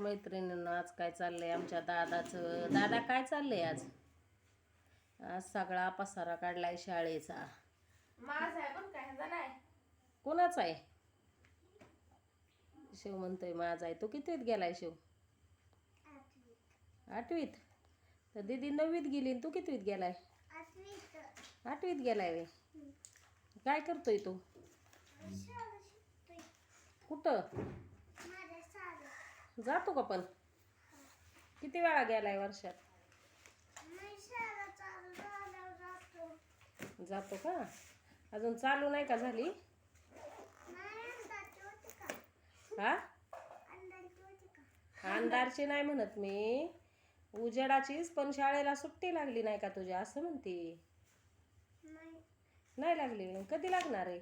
मैत्रिणींना आज काय चाललंय आमच्या दादाचं? दादा काय चाललंय आज? आज सगळा पसारा काढलाय शाळेचा. माझा आहे पण काय ह्याचा नाही. कोणाचा आहे? शिव म्हणतोय माझा आहे. तो कितवीत गेलाय शिव? आठवीत. तर दीदी नववीत गेली तू कितवीत गेलाय? आठवीत गेलाय वे काय करतोय तू? कुठं? जातो का पण? किती वेळा गेलाय वर्षात? जातो. का? अजून चालू नाही का झाली? हा? अंधारची नाही म्हणत मी. उजेडाचीच पण शाळेला सुट्टी लागली नाही का तुझ्या असं म्हणते. नाही. लागली? कधी लागणार आहे?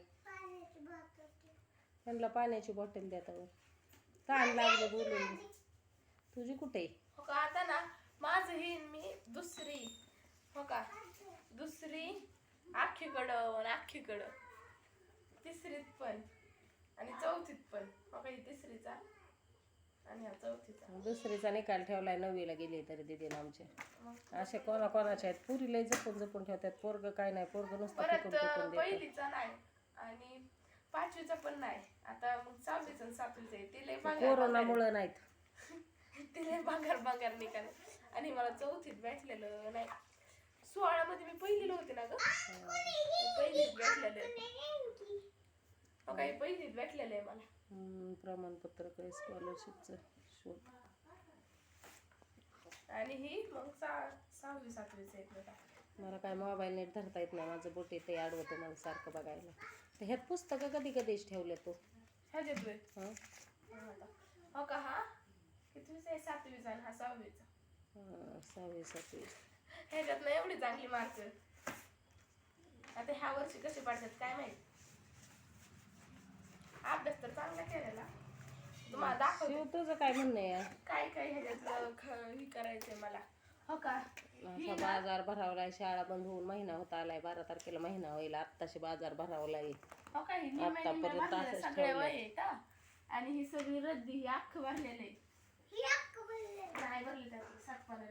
त्यांना पाण्याची बॉटल द्या तर. ताण लागले बोलून. तुझी कुठे? हो का आता ना माझं ही मी दुसरी हो का दुसरी आखीकडं आखीकडं. तिसरीत पण आणि चौथीत पण. हो का ही तिसरीचा आणि हा चौथीचा. दुसरीचा निकाल ठेवलाय नववीला गेली तरी दिदीनं आमच्या मग? असे कोणा कोणाच्या आहेत? पुरी लय जपून जपून ठेवतात. पोरग काय नाही पोरग नुसतं परत फेकून फेकून देतं पहिलीचा नाही. आणि पाचवीचा पण नाही. आता मग सहावीचा आणि सातवीचा आहे. ते लय भांगार कोरोनामुळं नाहीत. ते लय भांगार भांगार निकाल आणि मला चौथीत भेटलेलं नाही. सोळा मध्ये मी पहिलीला होते ना ग. पहिलीत भेटलेलं. हो काही पहिलीत भेटलेलं आहे मला. हम्म, प्रमाणपत्र काही स्कॉलरशिपचं शोध. आणि ही मग सहा सहावी सातवीच आहे बघा. मला काय मोबाईल नीट धरता येत नाही. माझं बोट ते आडवतं मला सारखं बघायला. तर ह्यात पुस्तकं कधी कधीच ठेवले तू? ह्याच्यात होय. हं? का हा? कितवीचा आहे? सातवीचा आणि हा सहावीचा. हं, सहावी सातवी. ह्याच्यात ना एवढी चांगली मार्क आता ह्या वर्षी कसे पडतात काय माहीत? अभ्यास तर चांगला केलेला. तुम्हाला दाखवते. शिव तुझं काय म्हणणं आहे? काय काय ह्याच्यात ख- हे करायचंय मला? हो का? असा बाजार भरावलाय शाळा बंद होऊन महिना होता आलाय बारा तारखेला महिना होईल आत्ताशी बाजार भरवलाय हो का? ही आत्तापर्यंत भरलेलं असंच सगळे ठेवलंय. वय. आणि ही सगळी रद्दी ही अख्ख भरलेलं आहे. नाही भरले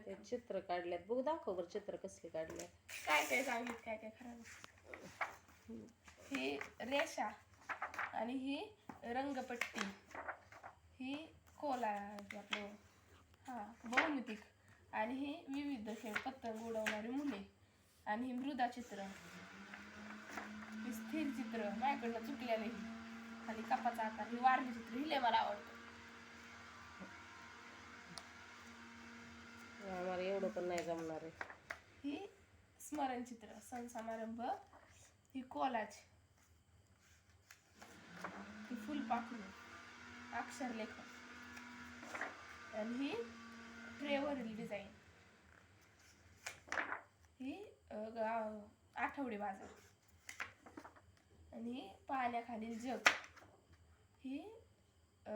ते चित्र काढल्यात बघ दाखव बरं चित्र कसले काढल्यात काय काय सांगित काय काय खरं ही रेषा आणि ही रंगपट्टी. ही कोला आपलं. हा बहुमितिक. आणि ही विविध खेळ पतंग उडवणारी मुले आणि ही मृदा चित्र. ही स्थिर चित्र. माझ्याकडनं चुकलेलं ही खाली कपाचा आकार ही वारली चित्र. ही लय मला आवडतं. आम्हाला एवढं पण नाही जमणार आहे. ही स्मरणचित्र सण समारंभ. ही कोलाज. ही फुलपाखरू. अक्षरलेखन. आणि ही ट्रेवरील डिझाईन. ही आठवडी बाजार. आणि पाण्याखालील जग. ही अ,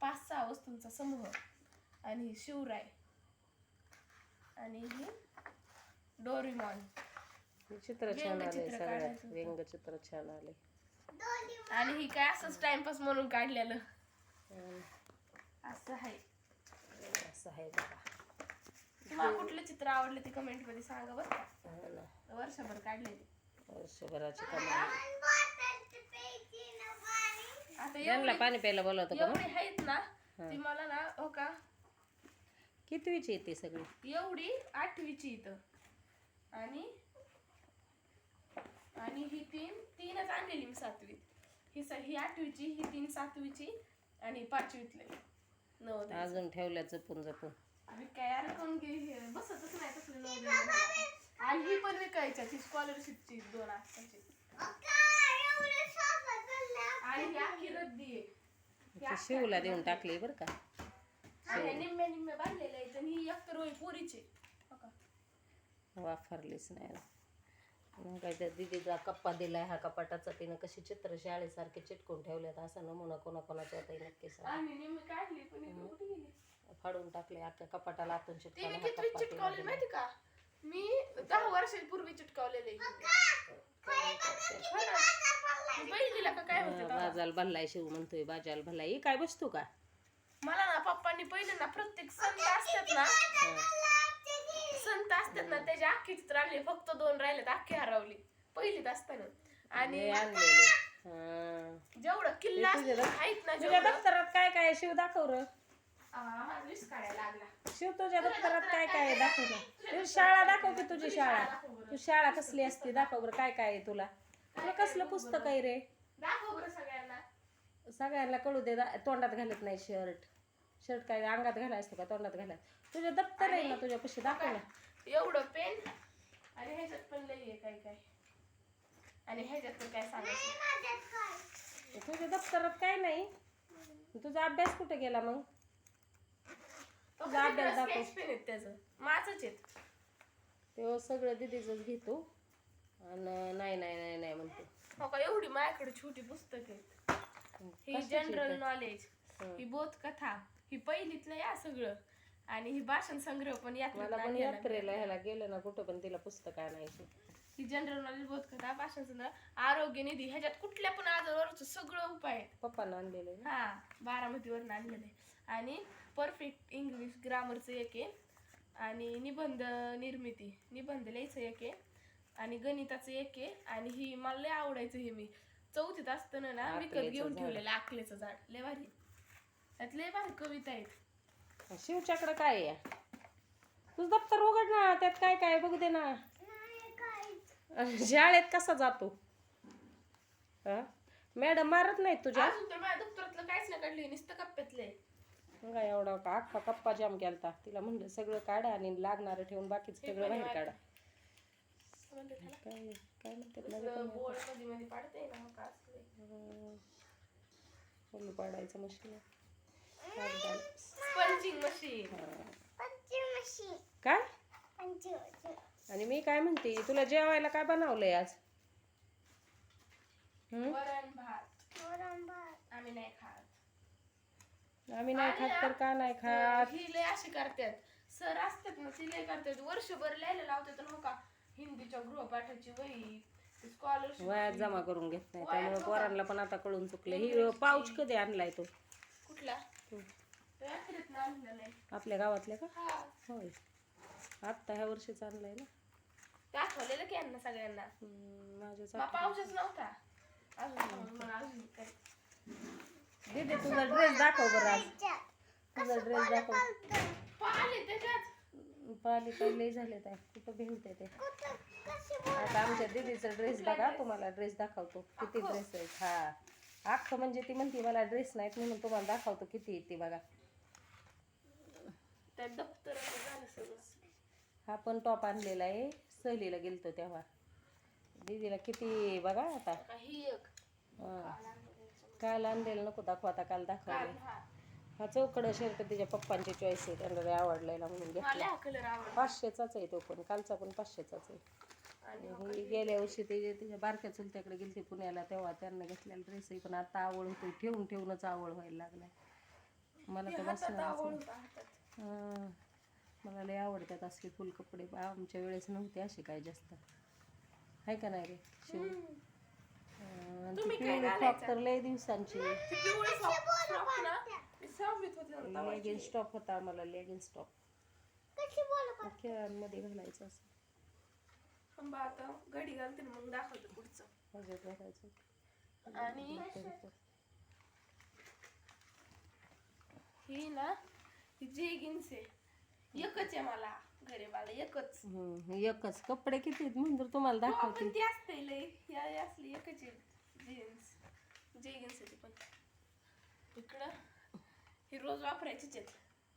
पाच सहा वस्तूंचा समूह आणि शिवराय. आणि ही डोरीमॉन. चित्र छान आले व्यंगचित्र सगळ्यात. व्यंगचित्र छान आले आणि ही काय असंच टाइमपास म्हणून काढलेलं. असं आहे. असं आहे बघा. तुम्हाला कुठलं चित्र आवडलं ते कमेंटमध्ये सांगा बरं का. हो ना. वर्षभर काढलेले वर्षभराची कमाई आता एवढी पाणी प्यायला बोलवतं का एवढी आहेत ना ती मला ना हो का? कितवीची येते सगळी? एवढी आठवीची इथं. आणि आणि ही तीन तीनच आणलेली मी सातवीत. ही स ही आठवीची ही तीन सातवीची आणि पाचवीतले. अजून ठेवल्या जपून जपून. विकाय अरे कोण हे? बसतच नाही तसले नवोदय आणि ही पण विकायच्या ती स्कॉलरशिपची दोन आणि ही रद्दी आहे. ते शिवला देऊन टाकली बरं का. आहे निम्मे निम्मे बांधलेले आहेत आणि ही एकतर होय पोरीचे. हो का? वापरलीच नाही. मग काय त्या दिदीचा कप्पा दिलाय हा कपाटाचा तिनं कशी चित्र शाळेसारखे चिटकून ठेवल्यात असा नमुना कोणाकोणाच्या आता नक्की सांग. फाडून टाकले अख्ख्या कपाटाला आतून तिने चिटकावला किती माहिती का? मी दहा वर्षांपूर्वी चिटकावलेले. बहिणीला का काय होतं दिला. तेव्हा? बाजाल भल्लाय शिव म्हणतोय बाजाल भल्लाय. काय बसतो का? मला ना पप्पांनी पहिले ना प्रत्येक संत असतात ना संत असतात ना त्याचे अख्खे चित्र आणले फक्त दोन राहिले तर अख्खी हरवली. पहिलीत असताना. आणि आणलेले. हा. जेवढं किल्ला हे आहेत ना तुझ्या जेवढं. दप्तरात काय काय आहे? शिव दाखव र. आ, माझा वीस काढायला लागला. शिव तुझ्या दप्तरात काय काय आहे? दाखव ना तुझी शाळा दाखव की तुझी शाळा तू शाळा कसली असते? दाखव बरं काय काय आहे तुला? तुला कसलं पुस्तक आहे रे? दाखव बरं सगळ्यांना. सगळ्यांना कळू दे दा- तोंडात घालत नाही शर्ट शर्ट काय अंगात घालाय असतो का तोंडात घालाय तुझं दप्तर आहे ना तुझ्या पशी दाखव ना. एवढं पेन. आणि ह्याच्यात पण लई आहे काय काय. आणि ह्याच्यात पण काय सांगायचं? तुझ्या दप्तरात काय नाही. तुझा अभ्यास कुठे गेला मग? तुझा अभ्यास दाखव. पेन आहेत त्याचं. माझंच आहेत. तेव्हा सगळं दिदीच घेतो आणि नाही नाही नाही नाही म्हणतो. हो का एवढी माझ्याकडे छोटी पुस्तक आहेत. ही जनरल? नॉलेज हं. ही बोधकथा. ही पहिलीतलं या सगळं. आणि ही भाषण संग्रह पण मला पण यात यात्रेला ह्याला गेलं ना कुठं पण तिला पुस्तक आणायची. ही जनरल नॉलेज बोधकथा भाषण संग्रह आरोग्य निधी ह्याच्यात कुठल्या पण आजारावरच सगळं उपाय आहेत. पप्पानं आणलेलं आहे. हा बारामतीवरून आणलेलं आहे. आणि परफेक्ट इंग्लिश ग्रामरचं एक आहे. आणि निबंध निर्मिती निबंध लिहायचं एक आहे. आणि गणिताचं एक आहे. आणि ही मला लय आवडायचं हे मी. चौथीत असताना ना विकत आकलेचं घेऊन झाड. ठेवलेलं आकलेचं झाड. लय भारी. त्यात लय भारी कविता आहेत. शिवच्याकडं काय आहे? तुझं दप्तर उघड ना त्यात काय काय आहे बघू दे ना. शाळेत कसा जातो? हा? मॅडम मारत नाहीत तुझ्या? अजून तर माझ्या दप्तरातलं काहीच नाही काढलं नुसतं कप्प्यातलंय मग काय एवढा का अख्खा कप्पा जाम केलता. तिला म्हणलं सगळं काढा आणि लागणार ठेवून बाकीचं सगळं बाहेर काढा. समजलं त्याला? काय काय म्हणतात माझं दुसरं पण बोर्डमध्ये मध्ये पाडते ना मग असले हं. पाडायचं मशीन स्पंजिंग मशीन काय? आणि मी काय म्हणते तुला जेवायला काय बनवलंय आज? हं? वरण भात. आम्ही नाही खात. आम्ही नाही खात तर का नाही खात? ही लय अशी करतात. सर असतात ना ती लय करतात. वर्षभर लिहायला लावतात हो का हिंदीच्या गृहपाठाची वही स्कॉलरशिप वयात जमा करून घेत नाही त्यामुळे पोरांना पण आता कळून चुकलं ही पाऊच कधी आणलाय तो? कुठला? आहे आपल्या गावातल्या का? हा होय. आत्ता ह्या वर्षीच आणलाय ना. दाखवलेलं की यांना सगळ्यांना. मग पाऊसच नव्हता. दीदी तुझा ड्रेस दाखव बरं आज. तुझा ड्रेस दाखव. पाली काही लई झाले काय कुठं भेटते ते? आता आमच्या दीदीचा ड्रेस बघा तुम्हाला ड्रेस दाखवतो. किती ड्रेस आहेत. हा. अख्खं म्हणजे ती म्हणते मला ड्रेस नाहीत म्हणून तुम्हाला दाखवतो किती येते बघा. त्या दप्तर हा पण टॉप आणलेला आहे. सहलीला गेलतो तेव्हा. दीदीला किती बघा आता. काही एक. हा. काल आणलेलं नको दाखव आता काल दाखवले हा. चौकड शर्ट तिच्या पप्पांची चॉईस आहे. त्यांना लय आवडलेला म्हणून घेतला. कलर आवडला. पाचशेचाच आहे तो पण. कालचा पण पाचशेचाच आहे. आणि ही गेल्या वर्षी ते तिच्या बारक्या चुलत्याकडे गेलते पुण्याला तेव्हा त्यांना घेतलेला ड्रेस आहे पण आता आवड होते ठेवून ठेवूनच आवड व्हायला लागलाय मला तर बसणार हातात. मला लय आवडतात असले फुल कपडे आमच्या वेळेस नव्हते असे काय जास्त. आहे का नाही रे शिव? फ्रॉक? तर लय दिवसांची. मी सहावीत होते आम्हाला लेगिन स्टॉप खेळांमध्ये घालायचं असं. थांबा आता घडी घालते ना मग दाखवते पुढचं. घालायचं आणि ही ना ही जेगिन्स आहे. एकच आहे मला गरीबाला एकच. हम्म, एकच. कपडे किती आहेत म्हणून तर तुम्हाला हो, दाखवते. पण ती असते लय या या असली एकच आहे. जीन्स जेगिन्स आहे ती पण. इकडं. ही रोज वापरायचीच आहेत.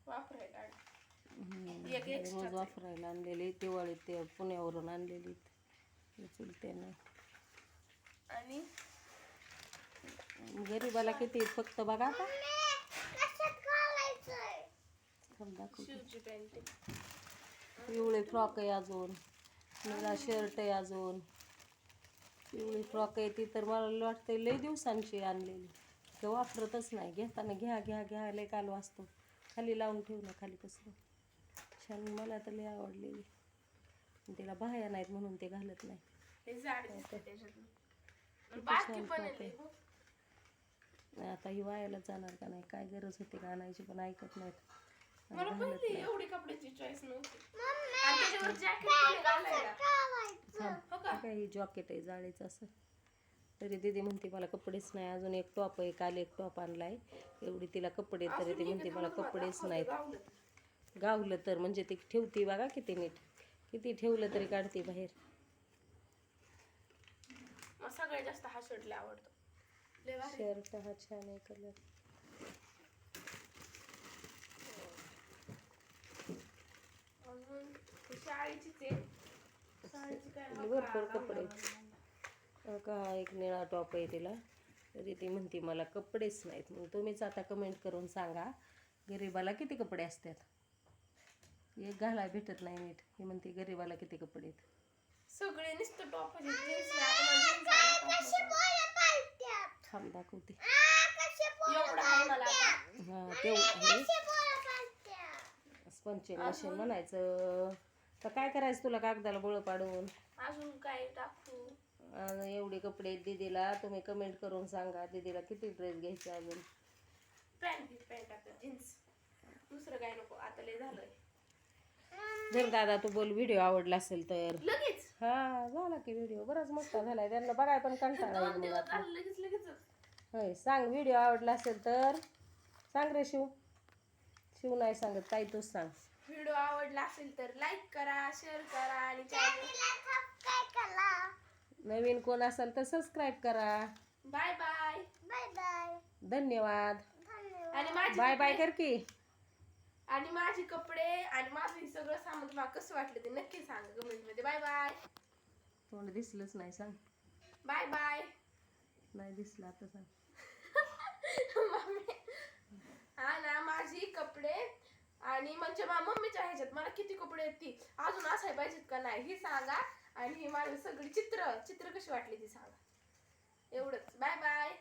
वापरायला. रोज वापरायला आणलेली दिवाळीत ते पुण्यावरून आणलेली चुलत्यानं. आणि? गरीबाला किती फक्त बघा आता. शिवची पॅन्ट. पिवळे फ्रॉक आहे अजून. निळा शर्ट आहे अजून. पिवळी फ्रॉक आहे ती तर मला वाटतं लय दिवसांची आणलेली. ते वापरतच नाही. घेताना घ्या घ्या घ्या लय काल वाचतो. खाली लावून ठेवू ना खाली कसं छान मला तर लय आवडलेली. तिला बाह्या नाहीत म्हणून ते घालत नाही. आता ही वायाला जाणार का नाही? काय गरज होती का आणायची पण ऐकत नाहीत. एवढी कपड्याची चॉईस नव्हती. हो का? हे काय ही जॉकेट आहे जाळीचं असं. तरी दीदी म्हणते मला कपडेच नाही अजून एक टॉप आहे काल एक टॉप आणलाय. एवढी तिला कपडे तरी ती म्हणते मला कपडेच नाहीत. गावलं. तर म्हणजे ती ठेवती बघा किती नीट. किती ठेवलं तरी काढते बाहेर. सगळ्यात जास्त हा आवडतो. शर्ट हा छान आहे कलर भरपूर कपडे. का एक निळा टॉप आहे तिला. तरी ती म्हणते मला कपडेच नाहीत. मग तुम्हीच आता कमेंट करून सांगा गरीबाला किती कपडे असतात? एक घालाय भेटत नाही नीट. ही म्हणते गरीबाला किती कपडे आहेत? सगळे नुसतं टॉप थांब दाखवते. हा तेवढं स्पंचिंग मशीन म्हणायचं. तर काय करायचं तुला कागदाला बोळ पाडून? अजून काय टाकू? एवढे कपडे आहेत दीदीला. तुम्ही कमेंट करून सांगा. दीदीला किती ड्रेस घ्यायचे अजून? Pant pant jeans. दुसरं काय नको. आता लय झालंय. जर दादा तू बोल व्हिडिओ आवडला असेल तर. लगेच? हा झाला की व्हिडिओ बराच मोठा झालाय. त्यांना बघाय पण कंटाळा येईल मग आता. लगेच लगेच. होय सांग व्हिडिओ आवडला असेल तर. सांग रे शिव. शिव नाही सांगत ताई तूच सांग. व्हिडिओ आवडला असेल तर लाईक करा शेअर करा आणि चॅनल नवीन कोण असेल तर सबस्क्राईब करा. बाय बाय धन्यवाद. आणि माझे बाय बाय कर की. आणि माझे कपडे आणि माझं हे सगळं सामान तुम्हाला कसं वाटलं ते नक्की सांगा कमेंटमध्ये बाय बाय. तोंड दिसलंच नाही सांग. Bye bye. नाही दिसलं आता सांग. हा ना माझी कपडे आणि म्हणजे मा मम्मीच्या ह्याच्यात मला किती कपडे आहेत ती? अजून असाय पाहिजेत का नाही? ही सांगा. आणि ही माझी सगळी चित्र चित्र कशी वाटली ती सांगा. एवढंच. Bye bye.